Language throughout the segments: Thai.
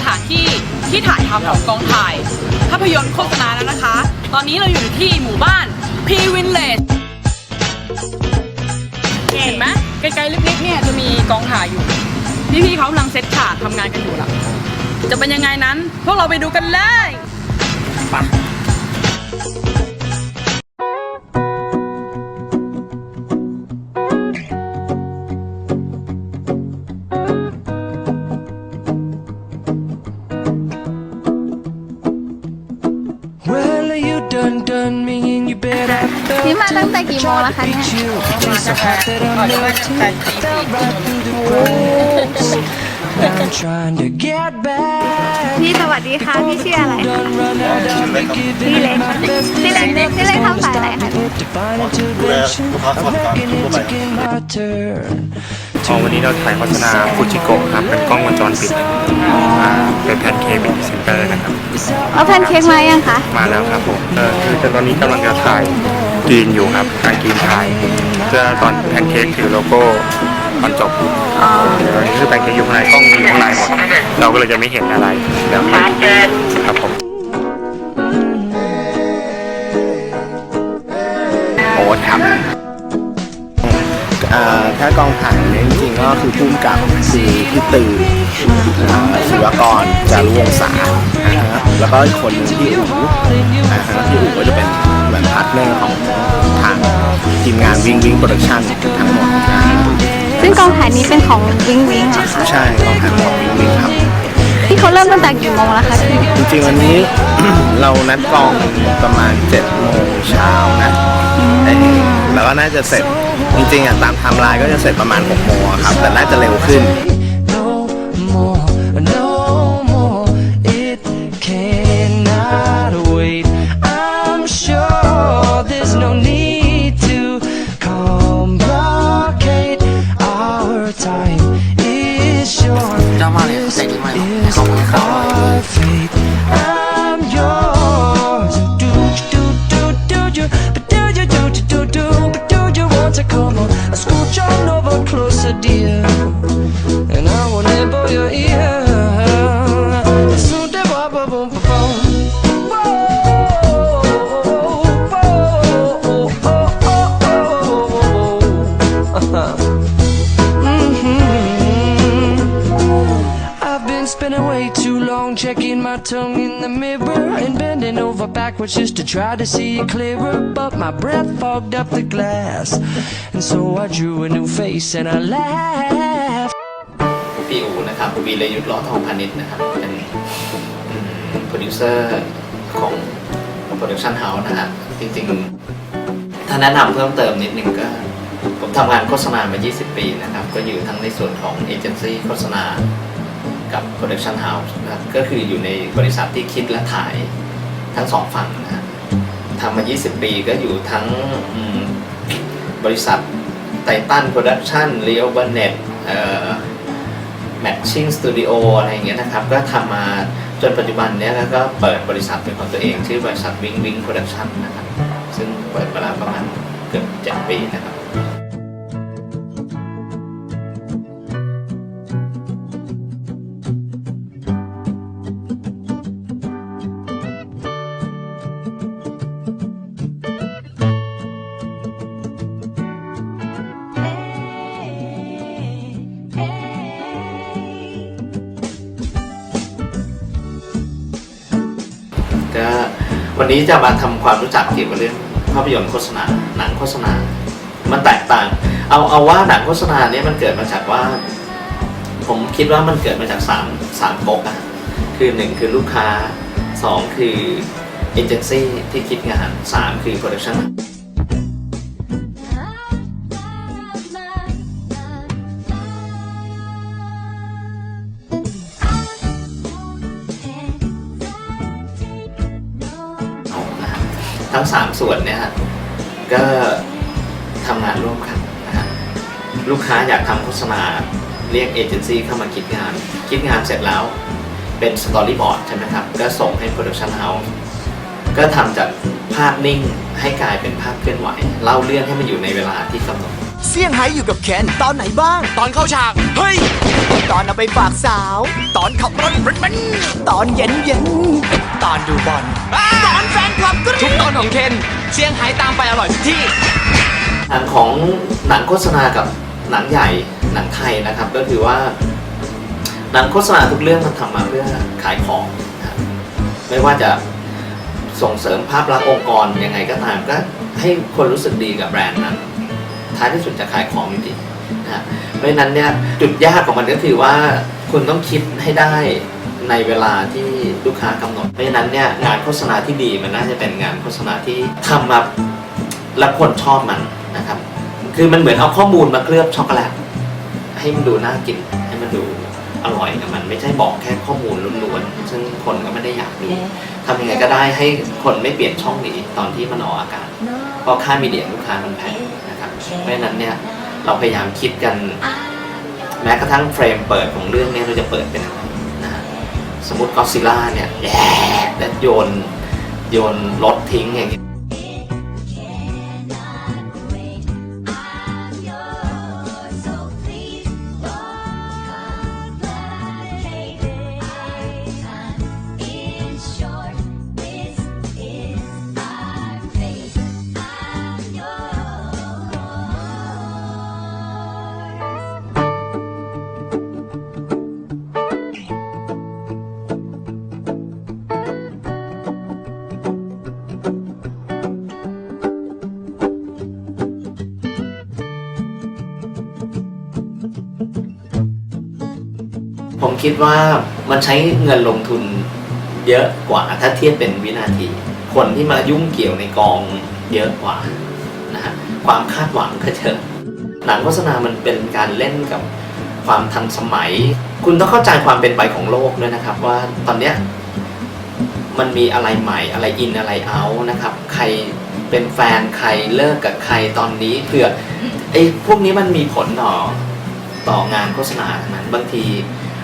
ถึงสถานที่ที่ถ่ายทำของกองถ่ายภาพยนตร์โฆษณาแล้วนะคะ ตอนนี้เราอยู่ที่หมู่บ้านพีวินเลจเห็นไหมไกลๆเล็กๆเนี่ยจะมีกองถ่ายอยู่ พี่ๆเขากำลังเซตฉากทำงานกันอยู่ละจะเป็นยังไงนั้น พวกเราไปดูกันเลยไป ตั้งแต่กี่โมงแล้วคะเนี่ย you. Taste so hot that I'm melting. Fell right through the cracks. Now I'm trying to get back. พี่สวัสดีค่ะ พี่ชื่ออะไรคะ Done run out, I'll be พี่ giving เล็ it ก my best. พี่เล็กพี่เล็กทำสายอะไรคะ Divine intervention. I reckon it's again my turn. อ๋อวันนี้เราถ่ายโฆษณาฟูจิโกะครับ เป็นกล้องวงจรปิดอ่าเป็นแพนเค้กเป็นพรีเซนเตอร์นะครับเอาแพนเค้กมายังคะ มาแล้วครับผมเออคือตอนนี้กำลังจะถ่าย กรีนอยู่ครับการกรีนถ่ายเพื่อตอนแพนเค้กถือโลโก้ตอนจบตอนนี้คือแพนเค้กอยู่ข้างในกล้องอยู่ข้างในหมดเราก็เลยจะไม่เห็นอะไรแบบนี้ครับผมโอ๊ตครับถ้ากองถ่ายเนี่ยจริงๆก็คือพุ่มกับคือพี่ตืออ่าศิวกรจารุวงศาแล้วก็อีกคนหนึงพี่อู๋นะฮะพี่อู๋ก็จะเป็น เหมือนพาร์ทเนอร์ของทางทีมงานวิ่งวิ่งโปรดักชั่นทั้งหมดนะฮะซึ่งกองถ่ายนี้เป็นของวิงวิงเหรอคะใช่กองถ่ายของวิ่งวิ่งครับที่เขาเริ่มตั้งแต่กี่โมงแล้วคะพี่จริงๆวันนี้ เรานัดกองประมาณ7โมงเช้านะเออแล้วก็น่าจะเสร็จจริงๆอะตามไทม์ไลน์ก็จะเสร็จประมาณ6โมงอะครับแต่น่าจะเร็วขึ้น spending way too long checking my tongue in the mirror and bending over backwards just to try to see it clearer. But my breath fogged up the glass, and so I drew a new face and I laughed. พีอูนะครับวีรยุทธ์ล้อทองพาณิชย์นะครับเป็นโปรดิวเซอร์ของโปรดักชันเฮาส์นะฮะจริงๆ ถ้าแนะนำเพิ่มเติมนิดนึงก็ ผมทำงานโฆษณามา 20 ปีนะครับ ก็อยู่ทั้งในส่วนของเอเจนซี่โฆษณากับโปรดักชันเฮาส์นะก็คืออยู่ในบริษัทที่คิดและถ่ายทั้งสองฝั่งนะฮะทำมา 20 ปีก็อยู่ทั้งบริษัทไททันโปรดักชันเรียวบันเน็ตเอ่อ Matching Studio อะไรอย่างเงี้ยนะครับ ก็ทำมาจนปัจจุบันเนี้ยแล้วก็เปิดบริษัทเป็นของตัวเองชื่อบริษัท Wing Wing Production นะครับ ซึ่งเปิดมาแล้วประมาณเกือบ7ปีนะครับ นนี้จะมาทำความรู้จักเกี่ยวกับเรื่องภาพยนตร์โฆษณาหนังโฆษณา มันแตกต่าง เอาเอาว่าหนังโฆษณาเนี่ยมันเกิดมาจากว่า ผมคิดว่ามันเกิดมาจากสามสามก๊กอะคือหนึ่งคือลูกค้าสองคือเอเจนซี่ที่คิดงานสามคือโปรดักชั่น ส่วนเนี่ยก็ทำงานร่วมกันนะฮะลูกค้าอยากทำโฆษณาเรียกเอเจนซี่เข้ามาคิดงาน คิดงานเสร็จแล้วเป็นสตอรี่บอร์ดใช่ไหมครับ ก็ส่งให้โปรดักชันเฮาส์ก็ทำจากภาพนิ่งให้กลายเป็นภาพเคลื่อนไหว เล่าเรื่องให้มันอยู่ในเวลาที่กำหนด เซี่ยงไฮ้อยู่กับเคนตอนไหนบ้าง ตอนเข้าฉาก เฮ้ย ตอนเอาไปฝากสาว ตอนขับรถรถมันตอนเย็นเย็นตอนดูบอลตอนแฟนคลับทุกตอนของเคนเซี่ยงไฮ้ตามไปอร่อยทุกที่ทางของหนังโฆษณากับหนังใหญ่หนังไทยนะครับ ก็คือว่า หนังโฆษณาทุกเรื่องมันทำมาเพื่อขายของนะครับไม่ว่าจะส่งเสริมภาพลักษณ์องค์กรยังไงก็ตามก็ให้คนรู้สึกดีกับแบรนด์นั้น ท้ายที่สุดจะขายของจริงๆนะฮะเพราะฉะนั้นเนี่ยจุดยากของมันก็คือว่าคุณต้องคิดให้ได้ในเวลาที่ลูกค้ากำหนด เพราะฉะนั้นเนี่ยงานโฆษณาที่ดีมันน่าจะเป็นงานโฆษณาที่ทำมาแล้วคนชอบมันนะครับ คือมันเหมือนเอาข้อมูลมาเคลือบช็อกโกแลตให้มันดูน่ากินให้มันดูอร่อยกับมันไม่ใช่บอกแค่ข้อมูลล้วนๆ ซึ่งคนก็ไม่ได้อยากดูทำยังไงก็ได้ให้คนไม่เปลี่ยนช่องหนีตอนที่มันออกอากาศ เพราะค่ามีเดียลูกค้ามันแพงนะครับ เพราะฉะนั้นเนี่ยเราพยายามคิดกันแม้กระทั่งเฟรมเปิดของเรื่องเนี้เราจะเปิดเป็นอะไรนะฮะสมมติก็ซิล่าเนี่ยแย่แล้วโยนโยนรถทิ้งอย่างนี้ผม คิดว่ามันใช้เงินลงทุนเยอะกว่าถ้าเทียบเป็นวินาที คนที่มายุ่งเกี่ยวในกองเยอะกว่านะฮะความคาดหวังก็เยอะหนังโฆษณามันเป็นการเล่นกับความทันสมัย คุณต้องเข้าใจความเป็นไปของโลกด้วยนะครับ ว่าตอนเนี้ยมันมีอะไรใหม่อะไรอินอะไรเอานะครับ ใครเป็นแฟนใครเลิกกับใครตอนนี้เผื่อไอ้พวกนี้มันมีผลต่อต่องานโฆษณาทั้งนั้นบางที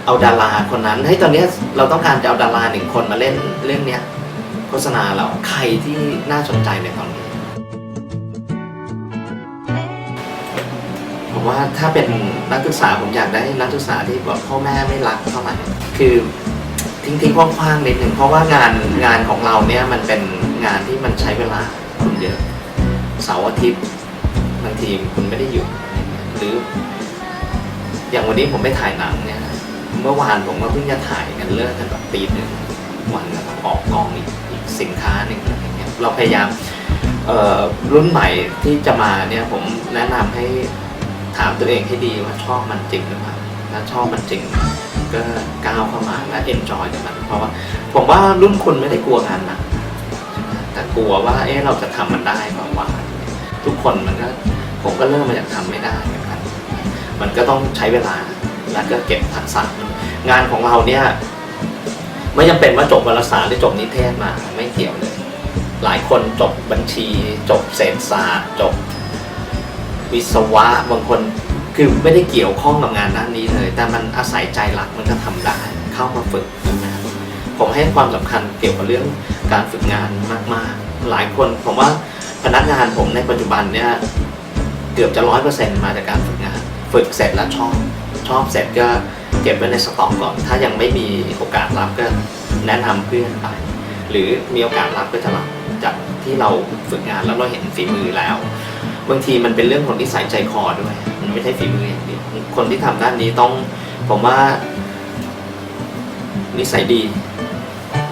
เอาดาราคนนั้นเฮ้ยตอนเนี้ยเราต้องการจะเอาดาราหนึ่งคนมาเล่นเรื่องเนี้ยโฆษณาเราใครที่น่าสนใจในตอนนี้ผมว่าถ้าเป็นนักศึกษาผมอยากได้นักศึกษาที่แบบพ่อแม่ไม่รักเท่าไหร่คือทิ้งทิ้งๆคว้างๆนิดหนึ่งเพราะว่างานงานของเราเนี่ยมันเป็นงานที่มันใช้เวลาคุณเยอะเสาร์อาทิตย์บางทีคุณไม่ได้หยุดหรือ อย่างวันนี้ผมไปถ่ายหนังเนี่ย เมื่อวานผมก็เพิ่งจะถ่ายกันเลิกกันแบบตีหนึ่งวันแล้วออกกองอีกอีกสินค้าหนึ่งอะไรเงี้ยเราพยายามรุ่นใหม่ที่จะมาเนี่ยผมแนะนำให้ถามตัวเองให้ดีว่าชอบมันจริงหรือเปล่าถ้าชอบมันจริงก็ก้าวเข้ามาและเอนจอยกับมันเพราะว่าผมว่ารุ่นคุณไม่ได้กลัวงานนักแต่กลัวว่าเอ๊ะเราจะทำมันได้เปล่าวะทุกคนมันก็ผมก็เริ่มมาจากทำไม่ได้เหมือนกันมันก็ต้องใช้เวลา แล้วก็เก็บทักษะงานของเราเนี่ยไม่จำเป็นว่าจบวารสารหรือจบนิเทศมาไม่เกี่ยวเลย หลายคนจบบัญชี จบเศรษฐศาสตร์ จบ วิศวะบางคนคือไม่ได้เกี่ยวข้องกับงานด้านนี้เลย แต่มันอาศัยใจรักมันก็ทำได้เข้ามาฝึกนะผมให้ความสำคัญเกี่ยวกับเรื่องการฝึกงานมากๆ หลายคนผมว่าพนักงานผมในปัจจุบันเนี่ยเกือบจะร้อยเปอร์เซ็นต์มาจากการฝึกงาน ฝึกเสร็จแล้วชอบ ชอบเสร็จก็เก็บไว้ในสต็อกก่อน ถ้ายังไม่มีโอกาสรับก็แนะนำเพื่อนไป หรือมีโอกาสรับก็จะรับจากที่เราฝึกงานแล้วเราเห็นฝีมือแล้ว บางทีมันเป็นเรื่องของนิสัยใจคอด้วยมันไม่ใช่ฝีมืออย่างเดียวคนที่ทำด้านนี้ต้องผมว่านิสัยดี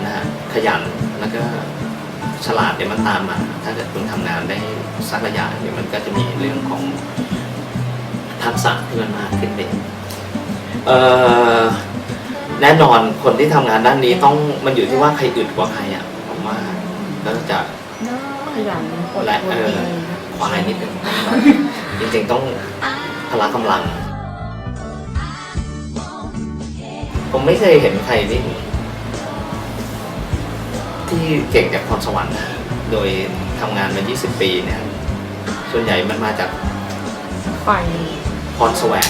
นะฮะขยันแล้วก็ฉลาดเดี๋ยวมันตามมา ถ้าเกิดคุณทำงานได้สักระยะเดี๋ยวมันก็จะมีเรื่องของ ทักษะที่มันมากขึ้นเองเแน่นอนคนที่ทำงานด้านนี้ต้องมันอยู่ที่ว่าใครอึดกว่าใครอะผมว่าก็จะขยันและเออควายนิดนึงจริงๆต้องพละกำลัง ผมไม่เคยเห็นใครที่ที่เก่งจากพรสวรรค์โดยทำงานมา 20 ปีเนี่ย ส่วนใหญ่มันมาจากไฟ พรสวง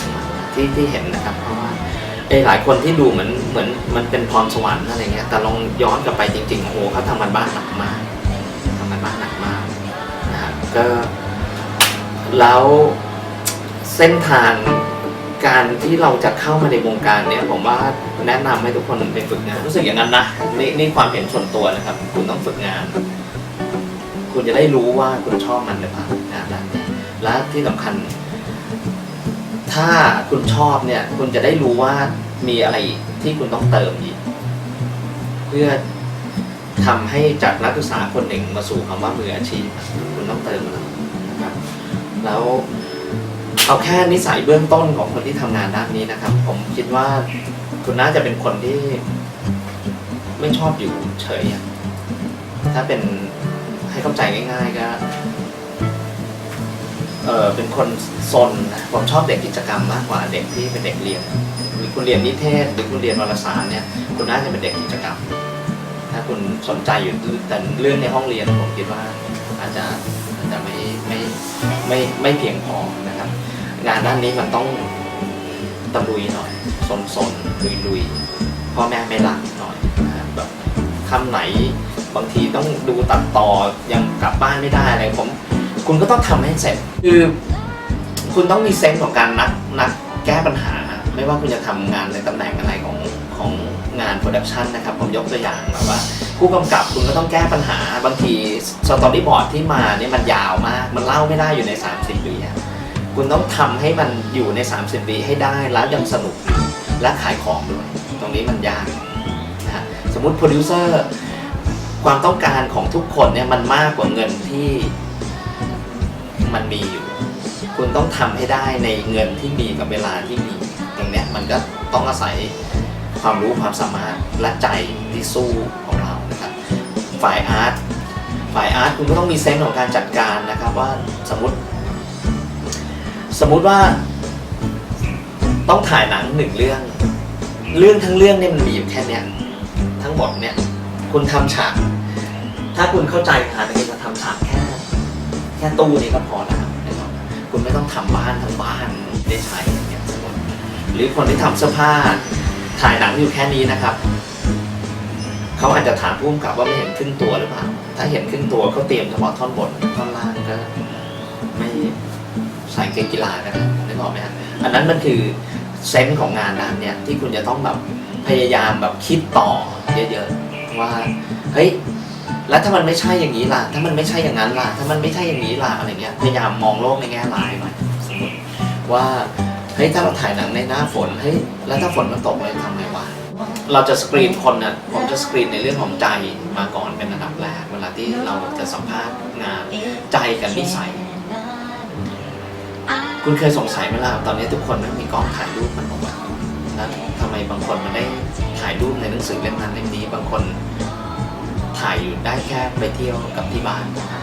ที่ที่เห็นนะครับเพราะว่าไอ้หลายคนที่ดูเหมือนเหมือนมันเป็นพรสวรรค์อะไรเงี้ยแต่ลองย้อนกลับไปจริงๆโอ้โหเขาทำมันบ้านหนักมากทำมันบ้านหนักมากนะฮะก็แล้วเส้นทางการที่เราจะเข้ามาในวงการเนี้ยผมว่าแนะนำให้ทุกคนไปฝึกงานรู้สึกอย่างนั้นนะนี่นี่ความเห็นส่วนตัวนะครับ คุณต้องฝึกงาน คุณจะได้รู้ว่าคุณชอบมันหรือเปล่างานนั้นและที่สำคัญ ถ้าคุณชอบเนี่ย คุณจะได้รู้ว่ามีอะไรที่คุณต้องเติมอีก เพื่อทำให้จากนักศึกษาคนหนึ่งมาสู่คำว่ามืออาชีพ คุณต้องเติมนนะครับ แล้วเอาแค่นิสัยเบื้องต้นของคนที่ทำงานด้านนี้นะครับ ผมคิดว่าคุณน่าจะเป็นคนที่ไม่ชอบอยู่เฉยถ้าเป็นให้เข้าใจง่าย ๆ ก็ เออเป็นคนซนผมชอบเด็กกิจกรรมมากกว่าเด็กที่เป็นเด็กเรียนหรือคุณเรียนนิเทศ หรือคุณเรียนวารสารเนี่ยคุณน่าจะเป็นเด็กกิจกรรม ถ้าคุณสนใจอยู่แต่เรื่องในห้องเรียนผมคิดว่าอาจจะอาจจะไม่ไม่ไม่ไม่เพียงพอนะครับ งานด้านนี้มันต้องตะลุยหน่อยซนซนลุยลุยพ่อแม่ไม่รักหน่อยนะครับแบบคำไหนบางทีต้องดูตัดต่อยังกลับบ้านไม่ได้อะไรผม คุณก็ต้องทำให้เสร็จ คือ คุณต้องมีเซนส์ของการนักนักแก้ปัญหา ไม่ว่าคุณจะทำงานในตำแหน่งอะไรของของงานโปรดักชันนะครับ ผมยกตัวอย่างแบบว่า ผู้กำกับคุณก็ต้องแก้ปัญหา บางทีสตอรี่บอร์ดที่มาเนี่ยมันยาวมาก มันเล่าไม่ได้อยู่ใน 30วิอะคุณต้องทำให้มันอยู่ใน 30วิให้ได้แล้วยังสนุกและขายของด้วย ตรงนี้มันยากนะฮะสมมติโปรดิวเซอร์ความต้องการของทุกคนเนี่ยมันมากกว่าเงินที่ มันมีอยู่ คุณต้องทำให้ได้ในเงินที่มีกับเวลาที่มี อย่างเนี้ยมันก็ต้องอาศัยความรู้ความสามารถและใจที่สู้ของเรานะครับ ฝ่ายอาร์ตฝ่ายอาร์ตคุณก็ต้องมีเซนส์ของการจัดการนะครับว่าสมมติ สมมุติว่า ต้องถ่ายหนังหนึ่งเรื่อง เรื่องทั้งเรื่องเนี่ยมันมีอยู่แค่เนี้ยทั้งหมดเนี่ย คุณทำฉาก ถ้าคุณเข้าใจฐานคุณจะทำฉากแค่ แค่ตู้นี้ก็พอแล้วครับไม่ต้องคุณไม่ต้องทำบ้านทั้งบ้านได้ใช้อย่างเงี้ยหรือคนที่ทำเสื้อผ้าถ่ายหนังอยู่แค่นี้นะครับเขาอาจจะถามผู้กำกับว่าไม่เห็นครึ่งตัวหรือเปล่า ถ้าเห็นครึ่งตัวเขาเตรียมเฉพาะท่อนบนท่อนล่างก็ไม่ใส่เกงกีฬากันนะนึกออกไหมฮะอันนั้นมันคือเซนส์ของงานนั้นเนี่ยที่คุณจะต้องแบบพยายามแบบคิดต่อเยอะๆว่าเฮ้ย แล้วถ้ามันไม่ใช่อย่างนี้ล่ะ ถ้ามันไม่ใช่อย่างนั้นล่ะ ถ้ามันไม่ใช่อย่างนี้ล่ะอะไรเงี้ย พยายามมองโลกในแง่ร้ายหนสมมติว่าเฮ้ยถ้าเราถ่ายหนังในหน้าฝนเฮ้ยแล้วถ้าฝนมันตกเลยทำไงวะเราจะสกรีนคนน่ะผมจะสกรีนในเรื่องของใจมาก่อนเป็นอันดับแรก เวลาที่เราจะสัมภาษณ์งานใจกับนิสัย คุณเคยสงสัยไหมล่ะตอนนี้ทุกคนมันมีกล้องถ่ายรูปมันออกมาแล้วทำไมบางคนมันได้ถ่ายรูปในหนังสือเล่มนั้นเล่มนี้บางคน ถ่ายอยู่ได้แค่ไปเที่ยวกับที่บ้านนะครับ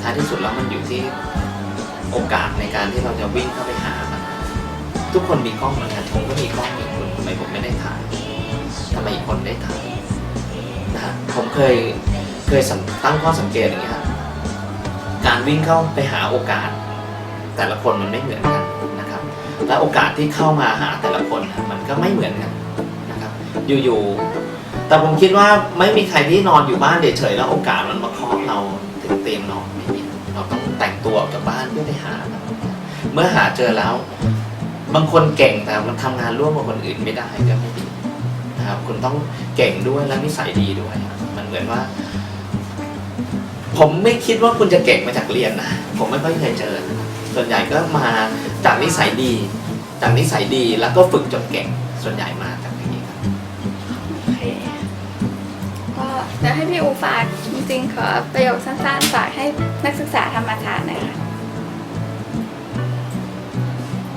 ท้ายที่สุดแล้วมันอยู่ที่โอกาสในการที่เราจะวิ่งเข้าไปหามันทุกคนมีกล้องเหมือนกันผมก็มีกล้องเหมือนคุณทำไมผมไม่ได้ถ่ายทำไมอีกคนได้ถ่ายนะผมเคยเคยตั้งข้อสังเกตอย่างเงี้ยครับการวิ่งเข้าไปหาโอกาส แต่ละคนมันไม่เหมือนกันนะครับ และโอกาสที่เข้ามาหาแต่ละคนมันก็ไม่เหมือนกันนะครับ อยู่ๆ แต่ผมคิดว่าไม่มีใครที่นอนอยู่บ้านเฉยๆแล้วโอกาสมันมาเคาะเราถึงเตียงนอนไม่มีเราต้องแต่งตัวออกจากบ้านเพื่อไปหา เมื่อหาเจอแล้ว บางคนเก่งแต่มันทำงานร่วมกับคนอื่นไม่ได้ก็ไม่ดีนะครับคุณต้องเก่งด้วยและนิสัยดีด้วย มันเหมือนว่า ผมไม่คิดว่าคุณจะเก่งมาจากเรียนนะผมไม่ค่อยเคยเจอนะส่วนใหญ่ก็มาจากนิสัยดี จากนิสัยดีแล้วก็ฝึกจนเก่งส่วนใหญ่มาจากอย่างนี้ครับ เดี๋ยวให้พี่อูฝากจริงๆ ขอประโยคสั้นๆ ฝากให้นักศึกษาธรรมศาสตร์หน่อยค่ะ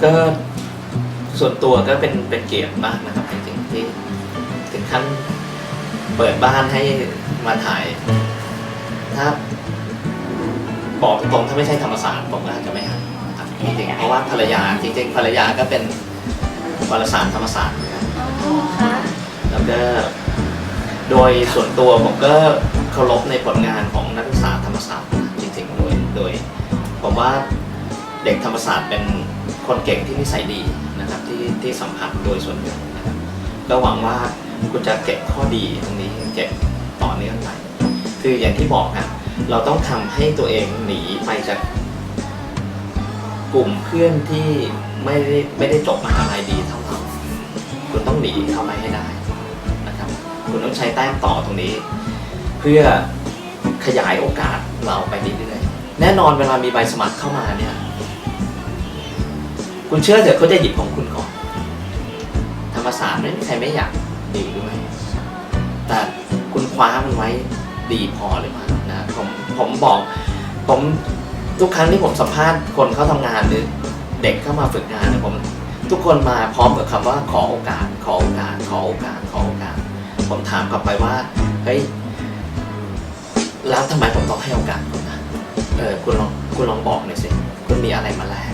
ก็ส่วนตัวก็เป็นเป็นเกียรติมากนะครับจริงๆที่ถึงขั้นเปิดบ้านให้มาถ่ายถ้าบอกตรงๆถ้าไม่ใช่ธรรมศาสตร์ผมก็อาจจะไม่ให้นะครับจริงๆเพราะว่าภรรยาจริงๆภรรยาก็เป็นวารสารธรรมศาสตร์เหมือนกัน อ๋อค่ะ แล้วก็ โดยส่วนตัวผมก็เคารพในผลงานของนักศึกษาธรรมศาสตร์จริงๆโดยโดยผมว่าเด็กธรรมศาสตร์เป็นคนเก่งที่นิสัยดีนะครับที่สัมผัสโดยส่วนหนึ่งนะครับก็หวังว่าคุณจะเก็บข้อดีตรงนี้เก็บต่อเนื่องไปคืออย่างที่บอกนะเราต้องทำให้ตัวเองหนีไปจากกลุ่มเพื่อนที่ไม่ได้ไม่ได้จบมหาลัยดีเท่าเราคุณต้องหนีเข้ามาให้ได้ คุณต้องใช้แต้มต่อตรงนี้ เพื่อขยายโอกาสเราไปเรื่อยๆแน่นอนเวลามีใบสมัครเข้ามาเนี่ย คุณเชื่อเถอะเขาจะหยิบของคุณก่อน ธรรมศาสตร์ไม่มีใครไม่อยากดีด้วย แต่คุณคว้ามันไว้ดีพอหรือเปล่านะผมผมบอก ผมทุกครั้งที่ผมสัมภาษณ์คนเขาทำงานหรือเด็กเข้ามาฝึกงานเนี่ยผมทุกคนมาพร้อมกับคำว่าขอโอกาส ขอโอกาส ขอโอกาสขอโอกาส ผมถามกลับไปว่าเฮ้ยแล้วทำไมผมต้องให้โอกาสคุณนะเออคุณลองคุณลองบอกหน่อยสิคุณมีอะไรมาแลก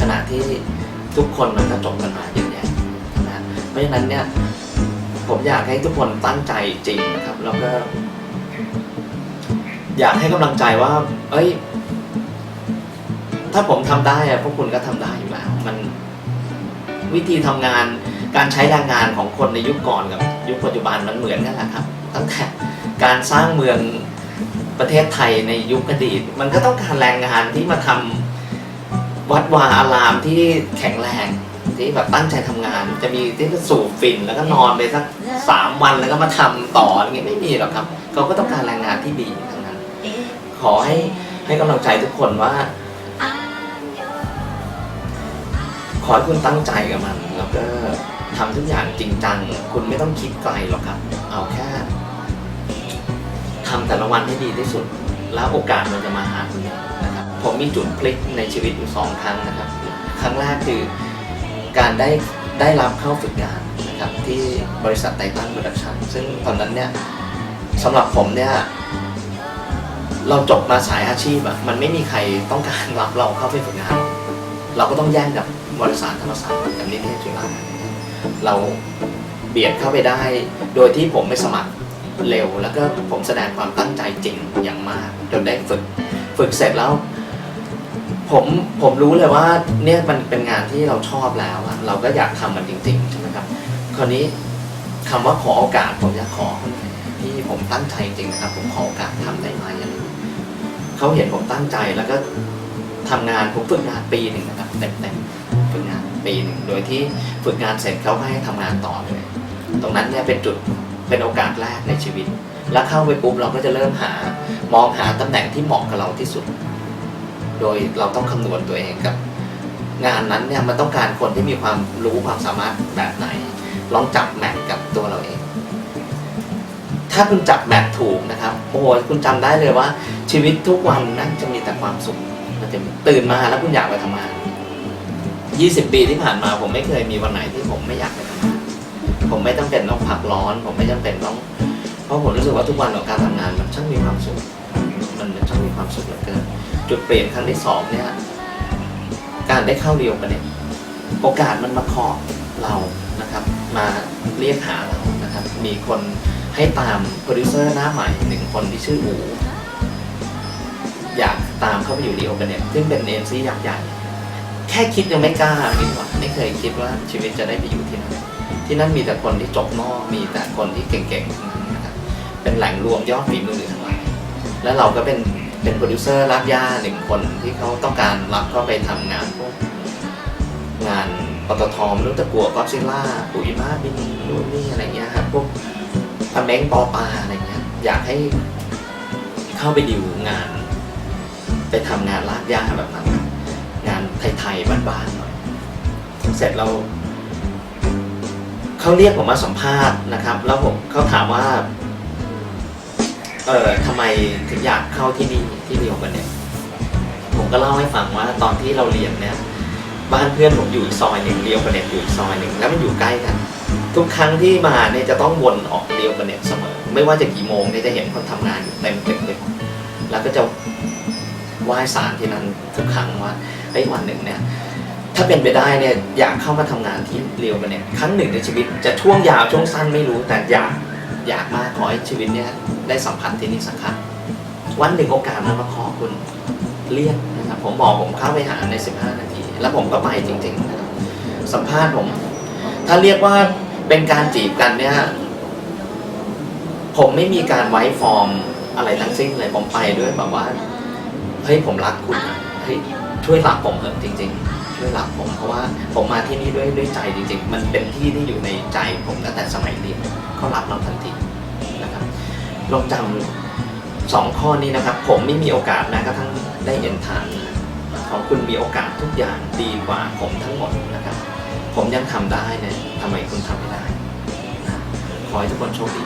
ขณะที่ทุกคนมันก็จบกันมาเยอะแยะนะเพราะฉะนั้นเนี่ยผมอยากให้ทุกคนตั้งใจจริงนะครับ แล้วก็ อยากให้กำลังใจว่า เอ้ย ถ้าผมทำได้อะพวกคุณก็ทำได้อยู่แล้ว มันวิธีทำงานการใช้แรงงานของคนในยุคก่อนกับ ยุคปัจจุบันมันเหมือนกันแหละครับตั้งแต่การสร้างเมืองประเทศไทยในยุคอดีต มันก็ต้องการแรงงานที่มาทำวัดวาอารามที่แข็งแรงที่แบบตั้งใจทำงาน จะมีที่สูบฝิ่นแล้วก็นอนไปสักสามวันแล้วก็มาทำต่ออะไรเงี้ยไม่มีหรอกครับเขาก็ต้องการแรงงานที่ดีทั้งนั้น ขอให้ให้กำลังใจทุกคนว่า ขอให้คุณตั้งใจกับมันแล้วก็ ทำทุกอย่างจริงจัง คุณไม่ต้องคิดไกลหรอกครับ เอาแค่ทำแต่ละวันให้ดีที่สุด แล้วโอกาสมันจะมาหาคุณนะครับ ผมมีจุดพลิกในชีวิตอยู่สองครั้งนะครับ ครั้งแรกคือการได้ได้รับเข้าฝึกงานนะครับ ที่บริษัทไททันโปรดักชั่นซึ่งตอนนั้นเนี่ยสำหรับผมเนี่ยเราจบมาสายอาชีพอะมันไม่มีใครต้องการรับเราเข้าไปฝึกงาน เราก็ต้องแย่งกับบริษัทธรรมศาสตร์กับนิเทศจุฬา เราเบียดเข้าไปได้ โดยที่ผมไม่สมัครเร็ว แล้วก็ผมแสดงความตั้งใจจริงอย่างมากจนได้ฝึก ฝึกเสร็จแล้ว ผมผมรู้เลยว่าเนี่ยมันเป็นงานที่เราชอบแล้วอะเราก็อยากทำมันจริงๆใช่ไหมครับคราวนี้คำว่าขอโอกาสผมอยากขอที่ผมตั้งใจจริงนะครับ ผมขอโอกาสทำได้ไหมอะไรอย่างเงี้ยเขาเห็นผมตั้งใจแล้วก็ทำงานผมฝึกงานปีหนึ่งนะครับเต็มๆ ปีหนึ่งโดยที่ฝึกงานเสร็จเขาให้ทำงานต่อเลยตรงนั้นเนี่ยเป็นจุดเป็นโอกาสแรกในชีวิต แล้วเข้าไปปุ๊บเราก็จะเริ่มหามองหาตำแหน่งที่เหมาะกับเราที่สุด โดยเราต้องคำนวณตัวเองกับงานนั้นเนี่ยมันต้องการคนที่มีความรู้ความสามารถแบบไหน ลองจับแมทกับตัวเราเอง ถ้าคุณจับแมทถูกนะครับโอ้โหคุณจำได้เลยว่าชีวิตทุกวันนั้นจะมีแต่ความสุขมันจะตื่นมาแล้วคุณอยากไปทำงาน 20 ปีที่ผ่านมาผมไม่เคยมีวันไหนที่ผมไม่อยากไปทำงานผมไม่จำเป็นต้องพักร้อน ผมไม่จำเป็นต้อง เพราะผมรู้สึกว่าทุกวันของการทำงานมันช่างมีความสุขมันช่างมีความสุขเหลือเกิน จุดเปลี่ยนครั้งที่สองเนี่ยการได้เข้าเรียวกันเนี่ยโอกาสมันมาเคาะเรานะครับ มาเรียกหาเรานะครับ มีคนให้ตามโปรดิวเซอร์หน้าใหม่หนึ่งคนที่ชื่ออูอยากตามเข้าไปอยู่เรียวกันเนี่ยซึ่งเป็นเอ็นซียักษ์ใหญ่ ค่คิดยังไม่กล้าดีกว่าไม่เคยคิดว่าชีวิตจะได้ไปอยู่ที่นั่นที่นั่นมีแต่คนที่จบนอกมีแต่คนที่เก่งๆนะครับเป็นแหล่งรวมยอดฝีมือทั้งหลายแล้วเราก็เป็นเป็นโปรดิวเซอร์รับย่าหนึ่งคนที่เขาต้องการรับเข้าไปทำงานพวกงานปตทมนุษย์ตะกัวก็ซิล่าปุ๋ยมาบินนู่นนี่อะไรเงี้ยครับพวกอเม้งปอปลาอะไรเงี้ยอยากให้เข้าไปดิวงาน ไปทำงานลากย่าแบบนั้น ไทยๆบ้านๆหน่อยเสร็จเราเขาเรียกผมมาสัมภาษณ์นะครับ แล้วผมเขาถามว่าเออทำไมถึงอยากเข้าที่นี่ที่เดียวกันเนี่ยผมก็เล่าให้ฟังว่าตอนที่เราเรียนเนี่ยบ้านเพื่อนผมอยู่อีกซอยหนึ่งเรียวกันเน็ตอยู่อีกซอยหนึ่งแล้วมันอยู่ใกล้กัน ทุกครั้งที่มาเนี่ยจะต้องวนออกเรียวกันเน็ตเสมอ ไม่ว่าจะกี่โมงเนี่ยจะเห็นคนทำงานอยู่เต็มตึกเลยแล้วก็จะไหว้สารที่นั่นทุกครั้งว่า ไอ้ยวันหนึ่งเนี่ยถ้าเป็นไปได้เนี่ยอยากเข้ามาทำงานที่เรียวกันเนี่ยครั้งหนึ่งในชีวิตจะช่วงยาวช่วงสั้นไม่รู้แต่อยากอยากมากขอให้ชีวิตเนี่ยได้สัมผัสที่นี่สักครั้งวันหนึ่งโอกาสมันมาขอคุณเรียกนะครับผมบอกผมเข้าไปหาใน 15 นาที แล้วผมก็ไปจริงๆนะครับสัมภาษณ์ผม ถ้าเรียกว่าเป็นการจีบกันเนี่ยผมไม่มีการไว้ฟอร์มอะไรทั้งสิ้นเลยผมไปด้วยแบบว่าเฮ้ยผมรักคุณเฮ้ย ช่วยรักผมเถอะจริง ๆ ช่วยรักผมเพราะว่าผมมาที่นี่ด้วยด้วยใจจริง ๆ มันเป็นที่ที่อยู่ในใจผมตั้งแต่สมัยเรียนเขารักเราทันทีนะครับลองจำสองข้อนี้นะครับ ผมไม่มีโอกาสนะกระทั่งได้เห็นทางของคุณมีโอกาสทุกอย่างดีกว่าผมทั้งหมดนะครับ ผมยังทำได้เนี่ยทำไมคุณทำไม่ได้นะขอให้ทุกคนโชคดี